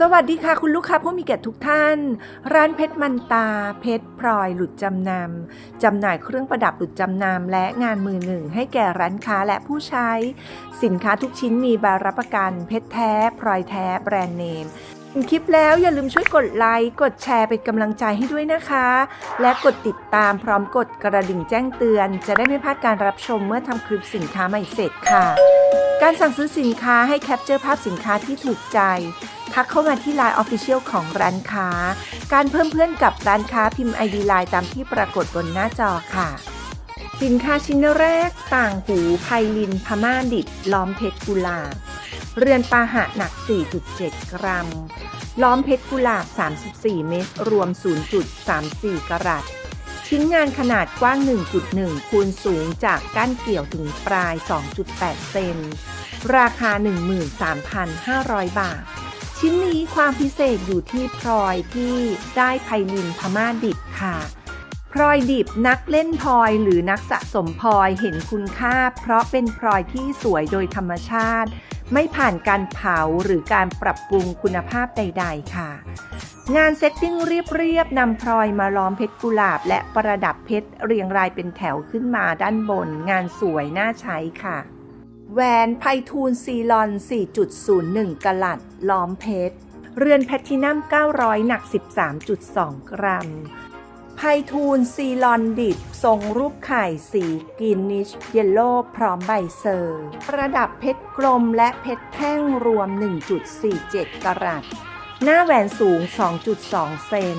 สวัสดีค่ะคุณลูกค้าผู้มีเกียรติทุกท่าน ร้านเพชรมันตา เพชรพลอยหลุดจำนำจำหน่ายเครื่องประดับหลุดจำนำและงานมือหนึ่งให้แก่ร้านค้าและผู้ใช้ สินค้าทุกชิ้นมีใบรับประกัน เพชรแท้พลอยแท้แบรนด์เนมคลิปแล้วอย่าลืมช่วยกดไลค์ กดแชร์เป็นกำลังใจให้ด้วยนะคะ และกดติดตามพร้อมกดกระดิ่งแจ้งเตือน จะได้ไม่พลาดการรับชมเมื่อทำคลิปสินค้าใหม่เสร็จค่ะ การสั่งซื้อสินค้าให้แคปเจอร์ภาพสินค้าที่ถูกใจ ทักเข้ามาที่ Line Official ของร้านค้า การเพิ่มเพื่อนกับร้านค้าพิมพ์ ID Line ตามที่ปรากฏบนหน้าจอค่ะ สินค้าชิ้นแรก ต่างหูไพลินพม่าดิบล้อมเพชรกุลาบ เรือนปาหะหนัก 4.7 กรัม ล้อมเพชรกุลาบ 34 เม็ดรวม 0.34 กรัตชิ้นงานขนาดกว้าง 1.1 คูณสูงจากก้านเกี่ยวถึงปลาย 2.8 เซน ราคา 13,500 บาท ชิ้นนี้ความพิเศษอยู่ที่พลอยที่ได้ไพลินพม่าดิบค่ะพลอยดิบนักเล่นพลอยหรือนักสะสมพลอยเห็นคุณค่า เพราะเป็นพลอยที่สวยโดยธรรมชาติ ไม่ผ่านการเผาหรือการปรับปรุงคุณภาพใด ๆ ค่ะ งานเซตติ้งเรียบ ๆนำพลอยมาล้อมเพชรกุหลาบ และประดับเพชรเรียงรายเป็นแถวขึ้นมาด้านบน งานสวยน่าใช้ค่ะ แหวนไพทูลซีลอน 4.01 กลัด ล้อมเพชร เรือนแพลตตินัม 900 หนัก 13.2 กรัม ไพทูลซีลอนดิบ ทรงรูปไข่สีกินนิช เยลโล่พร้อมใบเซอร์ประดับเพชรกลมและเพชรแท่งรวม 1.47 กรัต หน้าแหวนสูง 2.2 เซน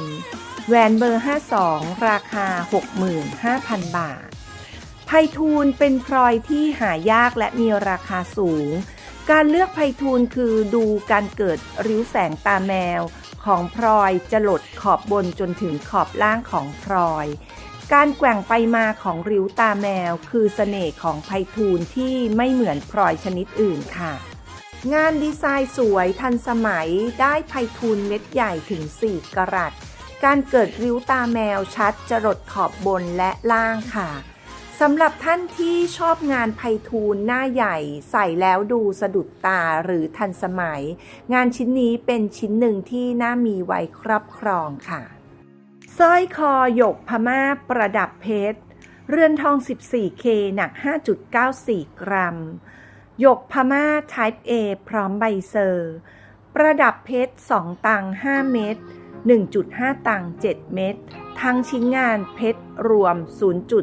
แหวนเบอร์ 52 ราคา 65,000 บาท ไพทูลเป็นพลอยที่หายากและมีราคาสูง การเลือกไพทูลคือดูการเกิดริ้วแสงตาแมว ของพลอยจะหลดขอบบนจนถึงขอบล่างของพลอย การแกว่งไปมาของริ้วตาแมว คือเสน่ห์ของไพทูลที่ไม่เหมือนพลอยชนิดอื่นค่ะ งานดีไซน์สวยทันสมัยได้ไพทูลเม็ดใหญ่ถึง 4 กรัตการเกิดริ้วตาแมวชัดจรดขอบบนและล่างค่ะ สำหรับท่านที่ชอบงานไพทูลหน้าใหญ่ใส่แล้วดูสะดุดตาหรือทันสมัย งานชิ้นนี้เป็นชิ้นหนึ่งที่น่ามีไว้ครอบครองค่ะสร้อยคอหยกพม่าประดับเพชร เรือนทอง 14K หนัก 5.94 กรัม หยกพม่า Type A พร้อมใบเซอร์ ประดับเพชร 2 ตัง 5 เม็ด 1.5 ตัง 7 เม็ด ทั้งชิ้นงานเพชรรวม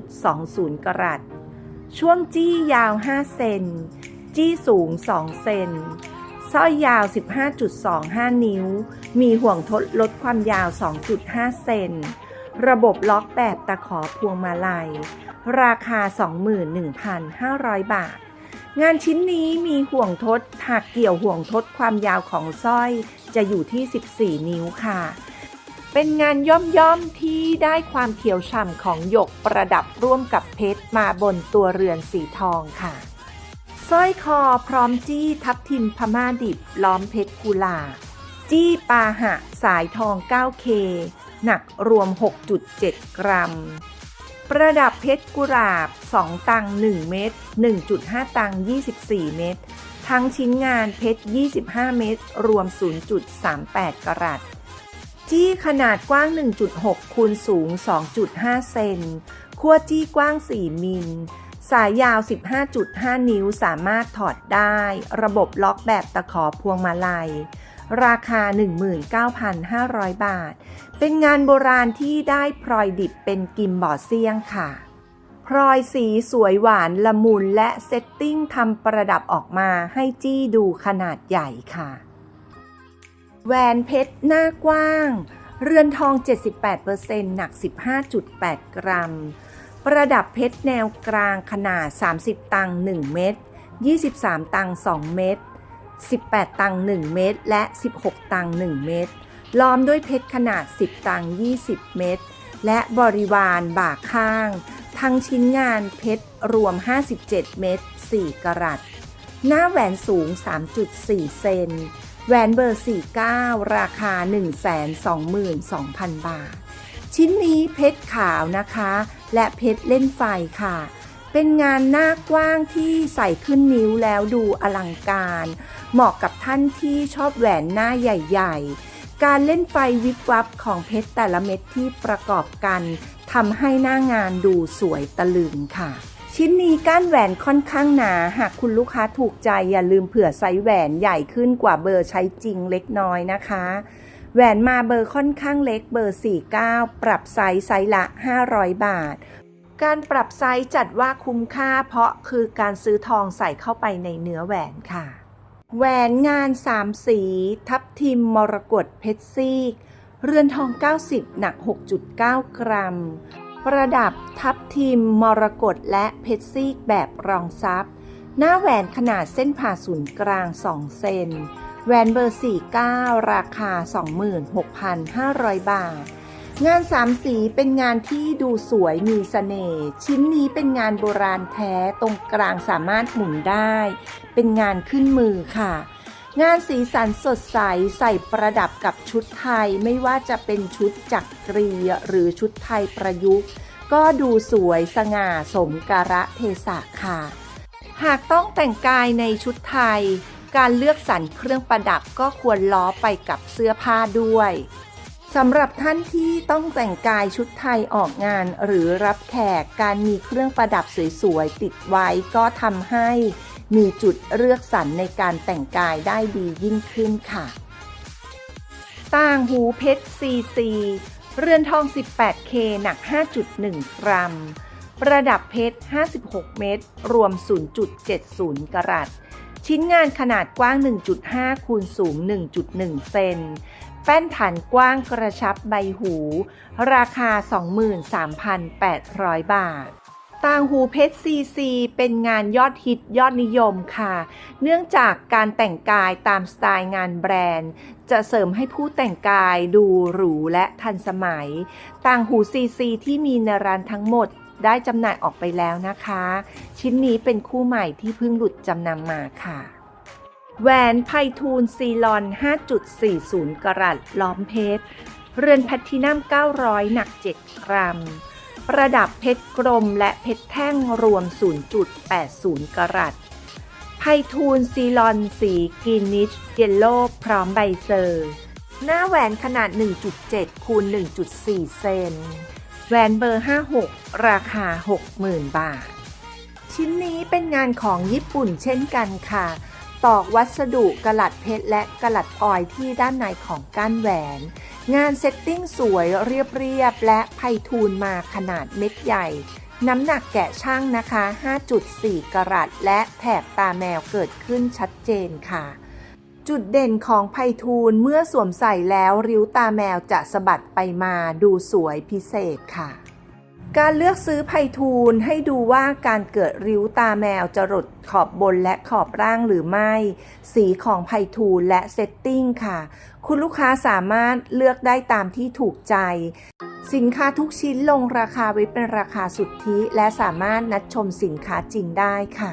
0.20 กรัต ช่วงจี้ยาว 5 เซน จี้สูง 2 เซน สร้อยยาว 15.25 นิ้ว มีห่วงทดลดความยาว 2.5 เซน ระบบล็อกแบบตะขอพวงมาลัย ราคา 21,500 บาท งานชิ้นนี้มีห่วงทดหากเกี่ยวห่วงทดความยาวของสร้อย จะอยู่ที่ 14 นิ้วค่ะ เป็นงานย่อมย่อมๆที่ได้ความเขียวฉ่ำของหยกประดับร่วมกับเพชรมาบนตัวเรือนสีทองค่ะสร้อยคอพร้อมจี้ทับทิมพม่าดิบล้อมเพชรกุลา จี้ปาหะสายทอง 9K หนักรวม 6.7 กรัม ประดับเพชรกุหลาบ 2 ตัง 1 เม็ด 1.5 ตัง 24 เม็ด ทั้งชิ้นงานเพชร 25 เม็ด รวม 0.38 กรัต จี้ขนาดกว้าง 1.6 คูณสูง 2.5 เซนขั้วจี้กว้าง 4 มิล สายยาว 15.5 นิ้วสามารถถอดได้ ระบบล็อกแบบตะขอพวงมาลัย ราคา 19,500 บาท เป็นงานโบราณที่ได้พลอยดิบเป็นกิมบอร์เซียงค่ะพลอยสีสวยหวานละมุนและเซตติ้งทำประดับออกมาให้จี้ดูขนาดใหญ่ค่ะ แหวนเพชรหน้ากว้าง เรือนทอง 78%หนัก 15.8 กรัม ประดับเพชรแนวกลางขนาด 30 ตัง1เม็ด23 ตัง2เม็ด 18 ตัง1เม็ดและ 16 ตัง1เม็ดล้อมด้วยเพชรขนาด 10 ตัง20 เม็ดและบริวารบ่าข้าง ทั้งชิ้นงานเพชรรวม 57 เม็ด4กรัต หน้าแหวนสูง 3.4 เซน แหวนเบอร์ 49 ราคา 122,000 บาท ชิ้นนี้เพชรขาวนะคะ และเพชรเล่นไฟค่ะ เป็นงานหน้ากว้างที่ใส่ขึ้นนิ้วแล้วดูอลังการ เหมาะกับท่านที่ชอบแหวนหน้าใหญ่ ๆ การเล่นไฟวิบวับของเพชรแต่ละเม็ดที่ประกอบกันทำให้หน้างานดูสวยตะลึงค่ะ ชิ้นนี้ก้านแหวนค่อนข้างหนา หากคุณลูกค้าถูกใจอย่าลืมเผื่อไซส์แหวนใหญ่ขึ้นกว่าเบอร์ใช้จริงเล็กน้อยนะคะแหวนมาเบอร์ค่อนข้างเล็กเบอร์ 49 ปรับไซส์ไซส์ละ 500 บาท การปรับไซส์จัดว่าคุ้มค่าเพราะคือการซื้อทองใส่เข้าไปในเนื้อแหวนค่ะ แหวนงานสามสี ทับทิมมรกตเพชรซีก เรือนทอง 90 หนัก 6.9 กรัม ประดับทับทิมมรกตและเพชรซีกแบบรองซับหน้าแหวนขนาดเส้นผ่าศูนย์กลาง 2 เซนแหวนเบอร์ 49 ราคา 26,500 บาท งานสามสีเป็นงานที่ดูสวยมีสเสน่ห์ชิ้นนี้เป็นงานโบราณแท้ตรงกลางสามารถหมุนได้ เป็นงานขึ้นมือค่ะ งานสีสันสดใสใส่ประดับกับชุดไทยไม่ว่าจะเป็นชุดจักรีหรือชุดไทยประยุกต์ ก็ดูสวยสง่าสมการะเทศะค่ะ หากต้องแต่งกายในชุดไทย การเลือกสรรเครื่องประดับก็ควรล้อไปกับเสื้อผ้าด้วย สำหรับท่านที่ต้องแต่งกายชุดไทยออกงานหรือรับแขกการมีเครื่องประดับสวยๆ ติดไว้ก็ทำให้มีจุดเลือกสรรในการแต่งกายได้ดียิ่งขึ้นค่ะ ต่างหูเพชรซีซีเรือนทอง 18K หนัก 5.1 กรัม ประดับเพชร 56 เม็ด รวม 0.70 กรัต ชิ้นงานขนาดกว้าง 1.5 คูณสูง 1.1 เซน แป้นฐานกว้างกระชับใบหู ราคา 23,800 บาท ต่างหูเพชรซีซีเป็นงานยอดฮิตยอดนิยมค่ะ เนื่องจากการแต่งกายตามสไตล์งานแบรนด์ จะเสริมให้ผู้แต่งกายดูหรูและทันสมัย ต่างหูซีซีที่มีในร้านทั้งหมดได้จำหน่ายออกไปแล้วนะคะ ชิ้นนี้เป็นคู่ใหม่ที่เพิ่งหลุดจำนำมาค่ะ แหวนไพทูลซีลอน 5.40 กรัตล้อมเพชร เรือนแพลตตินัม 900 หนัก 7 กรัม ประดับเพชรกรมและเพชรแท่งรวม 0.80 กรัตไพทูลซีลอนสีกรีนิชเยลโล่พร้อมใบเซอร์ หน้าแหวนขนาด 1.7 คูณ 1.4 เซน แหวนเบอร์ 56 ราคา 60,000 บาท ชิ้นนี้เป็นงานของญี่ปุ่นเช่นกันค่ะ ตอกวัสดุกระลัดเพชรและกระลัดออยที่ด้านในของก้านแหวน งานเซตติ้งสวยเรียบๆและไพทูลมาขนาดเม็ดใหญ่ น้ำหนักแกะช่างนะคะ 5.4 กรัตและแถบตาแมวเกิดขึ้นชัดเจนค่ะจุดเด่นของไพทูลเมื่อสวมใส่แล้วริ้วตาแมวจะสะบัดไปมาดูสวยพิเศษค่ะ การเลือกซื้อไพทูลให้ดูว่าการเกิดริ้วตาแมวจะหลุดขอบบนและขอบร่างหรือไม่ สีของไพทูลและเซตติ้งค่ะ คุณลูกค้าสามารถเลือกได้ตามที่ถูกใจ สินค้าทุกชิ้นลงราคาไว้เป็นราคาสุทธิ และสามารถนัดชมสินค้าจริงได้ค่ะ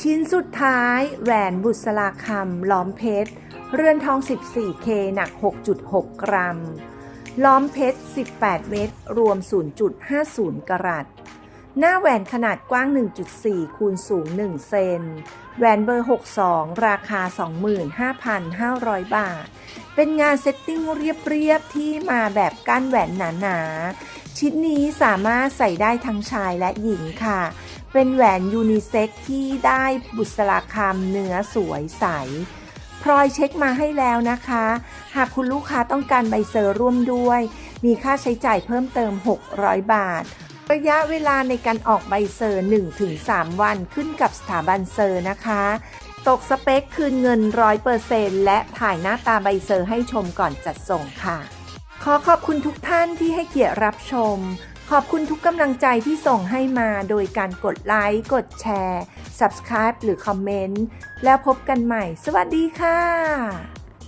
ชิ้นสุดท้าย แหวนบุษราคำล้อมเพชร เรือนทอง 14K หนัก 6.6 กรัม ล้อมเพชร 18 เม็ดรวม 0.50 กรัต หน้าแหวนขนาดกว้าง 1.4 คูณสูง 1 เซน แหวนเบอร์ 62 ราคา 25,500 บาท เป็นงานเซตติ้งเรียบ ๆ ที่มาแบบก้านแหวนหนา ๆ ชิ้นนี้สามารถใส่ได้ทั้งชายและหญิงค่ะ เป็นแหวนยูนิเซ็กที่ได้บุษราคำเนื้อสวยใส พลอยเช็คมาให้แล้วนะคะ หากคุณลูกค้าต้องการใบเซอร์ร่วมด้วย มีค่าใช้จ่ายเพิ่มเติม 600 บาท ระยะเวลาในการออกใบเซอร์ 1-3 วันขึ้นกับสถาบันเซอร์นะคะ ตกสเปคคืนเงิน 100%และถ่ายหน้าตาใบเซอร์ให้ชมก่อนจัดส่งค่ะ ขอขอบคุณทุกท่านที่ให้เกียรติรับชม ขอบคุณทุกกำลังใจที่ส่งให้มาโดยการกดไลค์ กดแชร์ Subscribe หรือคอมเมนต์ แล้วพบกันใหม่ สวัสดีค่ะ